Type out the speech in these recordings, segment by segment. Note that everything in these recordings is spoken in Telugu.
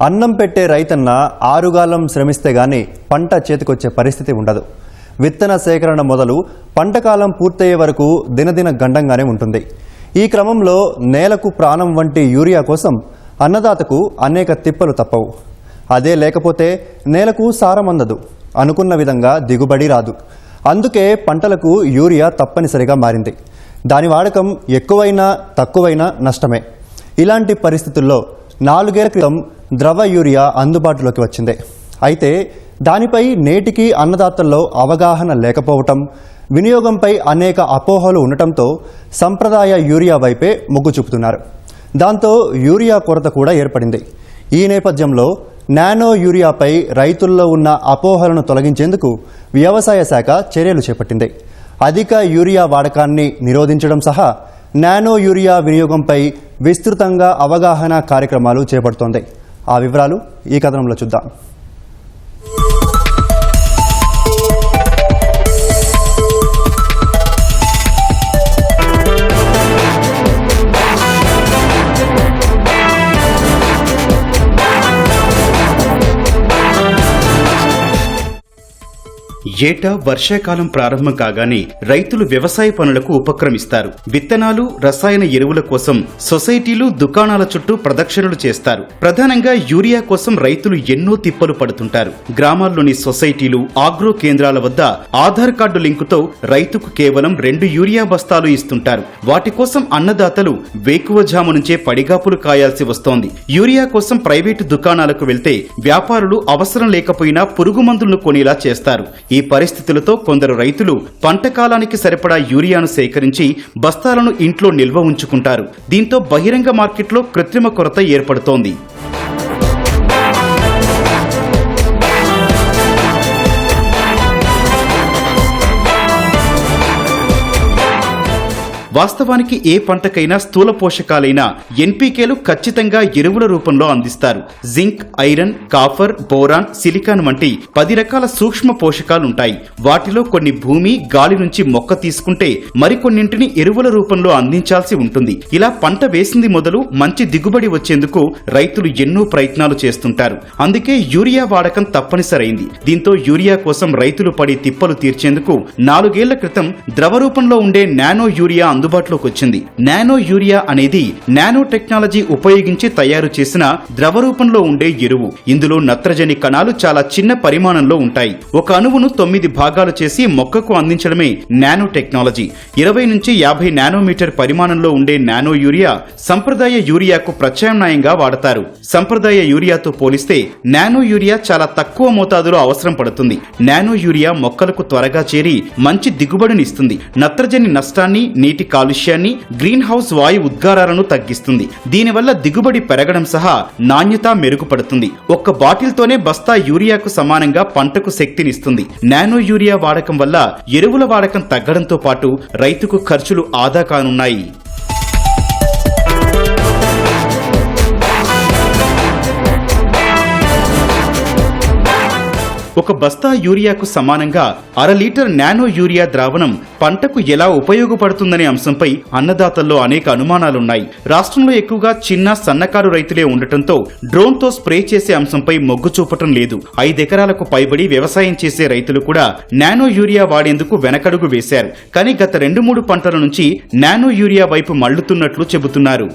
అన్నం పెట్టే రైతన్న ఆరుగాలం శ్రమిస్తే గాని పంట చేతికొచ్చే పరిస్థితి ఉండదు. విత్తన సేకరణ మొదలు పంటకాలం పూర్తయ్యే వరకు దినదిన గండంగానే ఉంటుంది. ఈ క్రమంలో నేలకు ప్రాణం వంటి యూరియా కోసం అన్నదాతకు అనేక తిప్పలు తప్పవు. అదే లేకపోతే నేలకు సారం అందదు. అనుకున్న విధంగా దిగుబడి రాదు. అందుకే పంటలకు యూరియా తప్పనిసరిగా మారింది. దాని వాడకం ఎక్కువైనా తక్కువైనా నష్టమే. ఇలాంటి పరిస్థితుల్లో నాలుగేళ్ళ క్రితం ద్రవ యూరియా అందుబాటులోకి వచ్చింది. అయితే దానిపై నేటికి అన్నదాతల్లో అవగాహన లేకపోవటం వినియోగంపై అనేక అపోహలు ఉండటంతో సంప్రదాయ యూరియా వైపే మొగ్గు చూపుతున్నారు. దాంతో యూరియా కొరత కూడా ఏర్పడింది. ఈ నేపథ్యంలో నానో యూరియాపై రైతుల్లో ఉన్న అపోహలను తొలగించేందుకు వ్యవసాయ శాఖ చర్యలు చేపట్టింది. అధిక యూరియా వాడకాన్ని నిరోధించడం సహా నానో యూరియా వినియోగంపై విస్తృతంగా అవగాహన కార్యక్రమాలు చేపడుతోంది. ఆ వివరాలు ఈ కథనంలో చూద్దాం. ఏటా వర్షాకాలం ప్రారంభం కాగానే రైతులు వ్యవసాయ పనులకు ఉపక్రమిస్తారు. విత్తనాలు రసాయన ఎరువుల కోసం సొసైటీలు దుకాణాల చుట్టూ ప్రదక్షిణలు చేస్తారు. ప్రధానంగా యూరియా కోసం రైతులు ఎన్నో తిప్పలు పడుతుంటారు. గ్రామాల్లోని సొసైటీలు ఆగ్రో కేంద్రాల వద్ద ఆధార్ కార్డు లింకుతో రైతుకు కేవలం రెండు యూరియా బస్తాలు ఇస్తుంటారు. వాటి కోసం అన్నదాతలు వేకువజాము నుంచే పడిగాపులు కాయాల్సి వస్తోంది. యూరియా కోసం ప్రైవేటు దుకాణాలకు వెళ్తే వ్యాపారులు అవసరం లేకపోయినా పురుగు మందులను కొనేలా చేస్తారు. ఈ పరిస్థితులతో కొందరు రైతులు పంట కాలానికి సరిపడా యూరియాను సేకరించి బస్తాలను ఇంట్లో నిల్వ ఉంచుకుంటారు. దీంతో బహిరంగ మార్కెట్లో కృత్రిమ కొరత ఏర్పడుతోంది. వాస్తవానికి ఏ పంటకైనా స్థూల పోషకాలైన ఎన్పీకేలు ఖచ్చితంగా ఎరువుల రూపంలో అందిస్తారు. Zinc iron copper boron silicon వంటి పది రకాల సూక్ష్మ పోషకాలుంటాయి. వాటిలో కొన్ని భూమి గాలి నుంచి మొక్క తీసుకుంటే మరికొన్నింటిని ఎరువుల రూపంలో అందించాల్సి ఉంటుంది. ఇలా పంట వేసింది మొదలు మంచి దిగుబడి వచ్చేందుకు రైతులు ఎన్నో ప్రయత్నాలు చేస్తుంటారు. అందుకే యూరియా వాడకం తప్పనిసరైంది. దీంతో యూరియా కోసం రైతులు పడి తిప్పలు తీర్చేందుకు నాలుగేళ్ళ క్రితం ద్రవ రూపంలో ఉండే నానో యూరియా అందుబాటులోకి వచ్చింది. నానో యూరియా అనేది నానో టెక్నాలజీ ఉపయోగించి తయారు చేసిన ద్రవ రూపంలో ఉండే ఎరువు. ఇందులో నత్రజని కణాలు చాలా చిన్న పరిమాణంలో ఉంటాయి. ఒక అణువును తొమ్మిది భాగాలు చేసి మొక్కకు అందించడమే నానో టెక్నాలజీ. ఇరవై నుంచి యాభై నానోమీటర్ పరిమాణంలో ఉండే నానో యూరియా సంప్రదాయ యూరియాకు ప్రత్యామ్నాయంగా వాడతారు. సంప్రదాయ యూరియాతో పోలిస్తే నానో యూరియా చాలా తక్కువ మోతాదులో అవసరం పడుతుంది. నానో యూరియా మొక్కలకు త్వరగా చేరి మంచి దిగుబడినిస్తుంది నత్రజని నష్టాన్ని నీటి కాలుష్యాన్ని గ్రీన్ హౌస్ వాయు ఉద్గారాలను తగ్గిస్తుంది. దీనివల్ల దిగుబడి పెరగడం సహా నాణ్యత మెరుగుపడుతుంది. ఒక్క బాటిల్తోనే బస్తా యూరియాకు సమానంగా పంటకు శక్తినిస్తుంది. నానో యూరియా వాడకం వల్ల ఎరువుల వాడకం తగ్గడంతో పాటు రైతుకు ఖర్చులు ఆదా కానున్నాయి. ఒక బస్తా యూరియాకు సమానంగా అర లీటర్ నానో యూరియా ద్రావణం పంటకు ఎలా ఉపయోగపడుతుందనే అంశంపై అన్నదాతల్లో అనేక అనుమానాలున్నాయి. రాష్ట్రంలో ఎక్కువగా చిన్న సన్నకారు రైతులే ఉండటంతో డ్రోన్తో స్ప్రే చేసే అంశంపై మొగ్గు చూపటం లేదు. ఐదెకరాలకు పైబడి వ్యవసాయం చేసే రైతులు కూడా నానో యూరియా వాడేందుకు వెనకడుగు వేశారు. కానీ గత రెండు మూడు పంటల నుంచి నానో యూరియా వైపు మళ్ళుతున్నట్లు చెబుతున్నారు.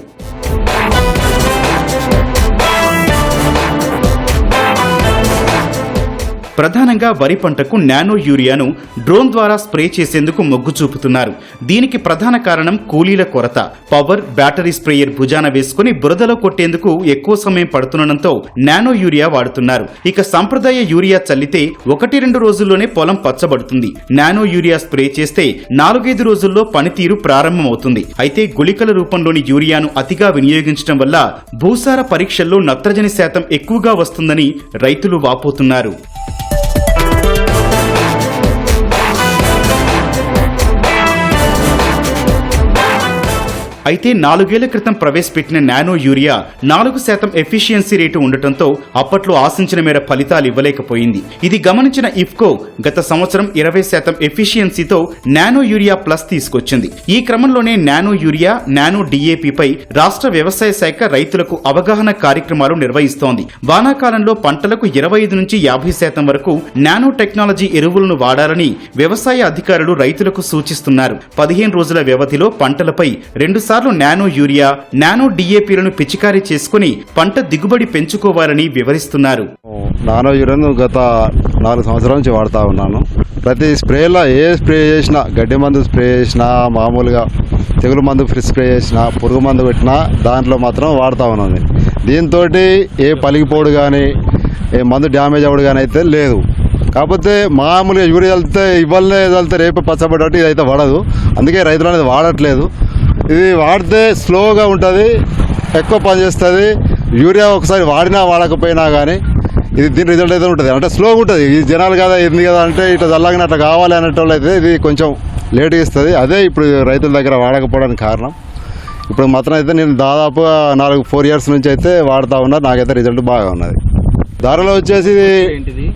ప్రధానంగా వరి పంటకు నానో యూరియాను డ్రోన్ ద్వారా స్ప్రే చేసేందుకు మొగ్గు చూపుతున్నారు. దీనికి ప్రధాన కారణం కూలీల కొరత. పవర్ బ్యాటరీ స్ప్రేయర్ భుజాన వేసుకుని బురదలో కొట్టేందుకు ఎక్కువ సమయం పడుతుండటంతో నానో యూరియా వాడుతున్నారు. ఇక సంప్రదాయ యూరియా చల్లితే ఒకటి రెండు రోజుల్లోనే పొలం పచ్చబడుతుంది. నానో యూరియా స్ప్రే చేస్తే నాలుగైదు రోజుల్లో పనితీరు ప్రారంభమవుతుంది. అయితే గుళికల రూపంలోని యూరియాను అతిగా వినియోగించడం వల్ల భూసార పరీక్షల్లో నత్రజని శాతం ఎక్కువగా వస్తుందని రైతులు వాపోతున్నారు. Yeah. అయితే నాలుగేళ్ళ క్రితం ప్రవేశపెట్టిన నానో యూరియా నాలుగు శాతం ఎఫిషియన్సీ రేటు ఉండటంతో అప్పట్లో ఆశించిన మేర ఫలితాలు ఇవ్వలేకపోయింది. ఇది గమనించిన ఇఫ్కో గత సంవత్సరం ఇరవై శాతం ఎఫిషియన్సీతో నానో యూరియా ప్లస్ తీసుకొచ్చింది. ఈ క్రమంలోనే నానో యూరియా నానో డిఏపిపై రాష్ట్ర వ్యవసాయ శాఖ రైతులకు అవగాహన కార్యక్రమాలు నిర్వహిస్తోంది. వానాకాలంలో పంటలకు ఇరవై ఐదు నుంచి యాభై శాతం వరకు నానో టెక్నాలజీ ఎరువులను వాడాలని వ్యవసాయ అధికారులు రైతులకు సూచిస్తున్నారు. పదిహేను రోజుల వ్యవధిలో పంటలపై రెండుసార్లు నానో యూరియా నానో డిఏపీలను పిచికారీ చేసుకుని పంట దిగుబడి పెంచుకోవాలని వివరిస్తున్నారు. నానో యూరియాను గత నాలుగు సంవత్సరాల నుంచి వాడుతూ ఉన్నాను. ప్రతి స్ప్రేలో ఏ స్ప్రే చేసినా గడ్డి మందు స్ప్రే చేసినా మామూలుగా తెగులు మందు స్ప్రే చేసినా పురుగు మందు పెట్టినా దాంట్లో మాత్రం వాడుతూ ఉన్నది దీంతో ఏ పలిగిపోడు కానీ ఏ మందు డ్యామేజ్ అవ్వడు కానీ అయితే లేదు. కాకపోతే మామూలుగా యూరియా వెళ్తే ఇవ్వాలనే వెళ్తే రేపు పచ్చబడ్డట్టు ఇదైతే అయితే పడదు అందుకే రైతులు అనేది వాడట్లేదు. ఇది వాడితే స్లోగా ఉంటుంది ఎక్కువ పని చేస్తుంది. యూరియా ఒకసారి వాడినా వాడకపోయినా కానీ ఇది దీని రిజల్ట్ అయితే ఉంటుంది. అంటే స్లోగా ఉంటుంది. ఈ జనాలు కదా ఏంది కదా అంటే ఇట్లా చల్లగానే అట్లా కావాలి అనేటోళ్ళు అయితే ఇది కొంచెం లేట్గా ఇస్తుంది. అదే ఇప్పుడు రైతుల దగ్గర వాడకపోవడానికి కారణం. ఇప్పుడు మాత్రం అయితే నేను దాదాపు నాలుగు ఫోర్ ఇయర్స్ నుంచి అయితే వాడుతూ ఉన్నా. నాకైతే రిజల్ట్ బాగా ఉన్నది. ధరలో వచ్చేసి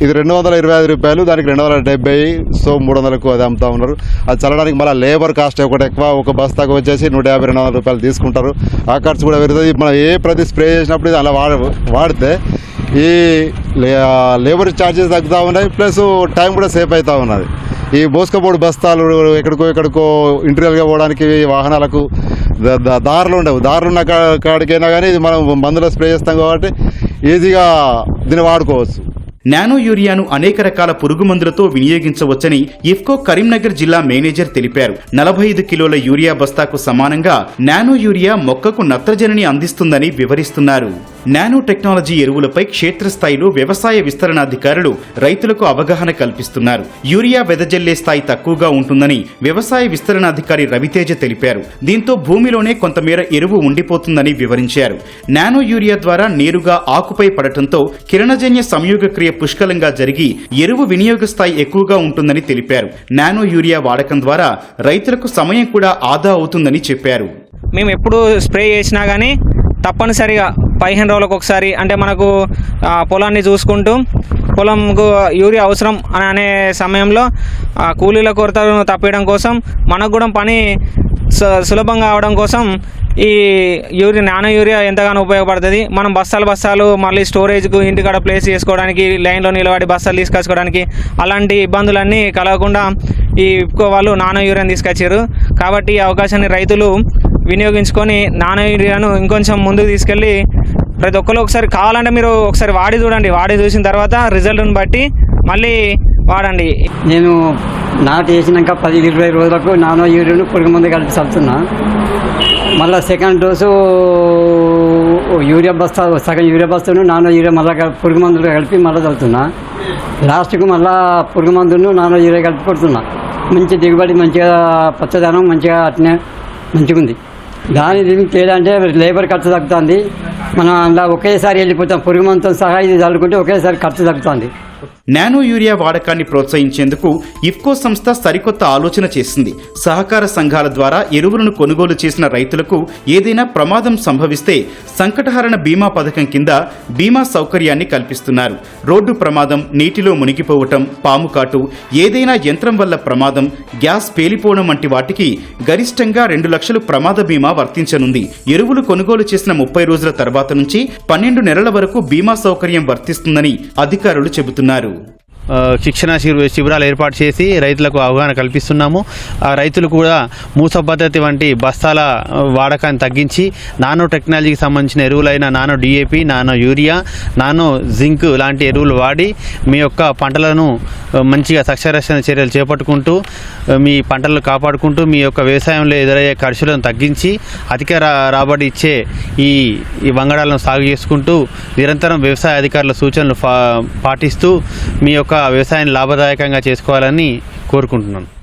ఇది రెండు వందల ఇరవై ఐదు రూపాయలు దానికి రెండు వందల డెబ్బై సో మూడు వందలకు అది అమ్ముతా ఉన్నారు. అది చల్లడానికి మళ్ళీ లేబర్ కాస్ట్ ఒకటి ఎక్కువ ఒక బస్తాకు వచ్చేసి నూట యాభై రెండు వందల రూపాయలు తీసుకుంటారు. ఆ ఖర్చు కూడా పెరుగుతుంది. మనం ఏ ప్రతి స్ప్రే చేసినప్పుడు ఇది అలా వాడ వాడితే ఈ లేబర్ ఛార్జెస్ తగ్గుతూ ఉన్నాయి ప్లస్ టైం కూడా సేఫ్ అవుతూ ఉన్నది. ఈ బోస్కపోడు బస్తాలు ఎక్కడికో ఎక్కడికో ఇంటీరియర్గా పోవడానికి వాహనాలకు దారులు ఉండవు. దారులు ఉన్న కాడికైనా కానీ ఇది మనం మందులో స్ప్రే చేస్తాం కాబట్టి ఈజీగా దీన్ని వాడుకోవచ్చు. నానో యూరియాను అనేక రకాల పురుగు మందులతో వినియోగించవచ్చని ఇఫ్కో కరీంనగర్ జిల్లా మేనేజర్ తెలిపారు. నలభై ఐదు కిలోల యూరియా బస్తాకు సమానంగా నానో యూరియా మొక్కకు నత్రజనిని అందిస్తుందని వివరిస్తున్నారు. నానో టెక్నాలజీ ఎరువులపై క్షేత్రస్థాయిలో వ్యవసాయ విస్తరణాధికారులు రైతులకు అవగాహన కల్పిస్తున్నారు. యూరియా వెదజల్లే స్థాయి తక్కువగా ఉంటుందని వ్యవసాయ విస్తరణాధికారి రవితేజ తెలిపారు. దీంతో భూమిలోనే కొంతమేర ఎరువు ఉండిపోతుందని వివరించారు. నానో యూరియా ద్వారా నేరుగా ఆకుపై పడటంతో కిరణజన్య సంయోగ క్రియ పుష్కలంగా జరిగి ఎరువు వినియోగ స్థాయి ఎక్కువగా ఉంటుందని తెలిపారు. నానో యూరియా వాడకం ద్వారా రైతులకు సమయం కూడా ఆదా అవుతుందని చెప్పారు. మేము ఎప్పుడు స్ప్రే చేసినా కానీ తప్పనిసరిగా పదిహేను రోజులకు ఒకసారి అంటే మనకు పొలాన్ని చూసుకుంటూ పొలంకు యూరియా అవసరం అని అనే సమయంలో కూలీల కొరతను తప్పించడం కోసం మనకు కూడా పని సు- సులభంగా అవడం కోసం ఈ యూరియా నానో యూరియా ఎంతగానో ఉపయోగపడుతుంది. మనం బస్తాలు బస్తాలు మళ్ళీ స్టోరేజ్కు ఇంటికాడ ప్లేస్ చేసుకోవడానికి లైన్లో నిలబడి బస్తాలు తీసుకొచ్చుకోవడానికి అలాంటి ఇబ్బందులన్నీ కలగకుండా ఈ వాళ్ళు నానో యూరియాని తీసుకొచ్చారు. కాబట్టి ఈ అవకాశాన్ని రైతులు వినియోగించుకొని నానో యూరియాను ఇంకొంచెం ముందుకు తీసుకెళ్ళి ప్రతి ఒక్కరు ఒకసారి కావాలంటే మీరు ఒకసారి వాడి చూడండి. వాడి చూసిన తర్వాత రిజల్ట్ని బట్టి మళ్ళీ వాడండి. నేను నాటు వేసినాక పది ఇరవై రోజులకు నానో యూరియాను పురుగు మందు కలిపి చల్లుతున్నా. మళ్ళీ సెకండ్ డోసు యూరియా బస్తా సగం యూరియా బస్తాను నానో యూరియా మళ్ళీ పురుగు మందులు కలిపి మళ్ళీ చల్లుతున్నా. లాస్ట్కు మళ్ళీ పురుగు మందును నానో యూరియా కలిపి కొడుతున్నా. మంచి దిగుబడి మంచిగా పచ్చదనం మంచిగా అట్నే మంచిగా ఉంది దాని దీనికి తేడా అంటే లేబర్ ఖర్చు తగ్గుతుంది. మనం అలా ఒకేసారి వెళ్ళిపోతాం. పురుగు మంతం సహా ఇది చల్లుకుంటే ఒకేసారి ఖర్చు తగ్గుతుంది. నానో యూరియా వాడకాన్ని ప్రోత్సహించేందుకు ఇఫ్కో సంస్థ సరికొత్త ఆలోచన చేసింది. సహకార సంఘాల ద్వారా ఎరువులను కొనుగోలు చేసిన రైతులకు ఏదైనా ప్రమాదం సంభవిస్తే సంకటహరణ బీమా పథకం కింద బీమా సౌకర్యాన్ని కల్పిస్తున్నారు. రోడ్డు ప్రమాదం నీటిలో మునిగిపోవటం పాము కాటు ఏదైనా యంత్రం వల్ల ప్రమాదం గ్యాస్ పేలిపోవడం వంటి వాటికి గరిష్టంగా రెండు లక్షలు ప్రమాద బీమా వర్తించనుంది. ఎరువులు కొనుగోలు చేసిన ముప్పై రోజుల తర్వాత నుంచి పన్నెండు నెలల వరకు బీమా సౌకర్యం వర్తిస్తుందని అధికారులు చెబుతున్నారు. ఆ, శిక్షణ శిబిరాలు ఏర్పాటు చేసి రైతులకు అవగాహన కల్పిస్తున్నాము. ఆ రైతులు కూడా మూస పద్ధతి వంటి బస్తాల వాడకాన్ని తగ్గించి నానో టెక్నాలజీకి సంబంధించిన ఎరువులైన nano DAP nano urea nano zinc లాంటి ఎరువులు వాడి మీ యొక్క పంటలను మంచిగా సస్యరక్షణ చర్యలు చేపట్టుకుంటూ మీ పంటలను కాపాడుకుంటూ మీ యొక్క వ్యవసాయంలో ఎదురయ్యే ఖర్చులను తగ్గించి అధిక రా- రాబడి ఇచ్చే ఈ ఈ వంగడాలను సాగు చేసుకుంటూ నిరంతరం వ్యవసాయ అధికారుల సూచనలు పాటిస్తూ మీ యొక్క వ్యవసాయాన్ని లాభదాయకంగా చేసుకోవాలని కోరుకుంటున్నాను.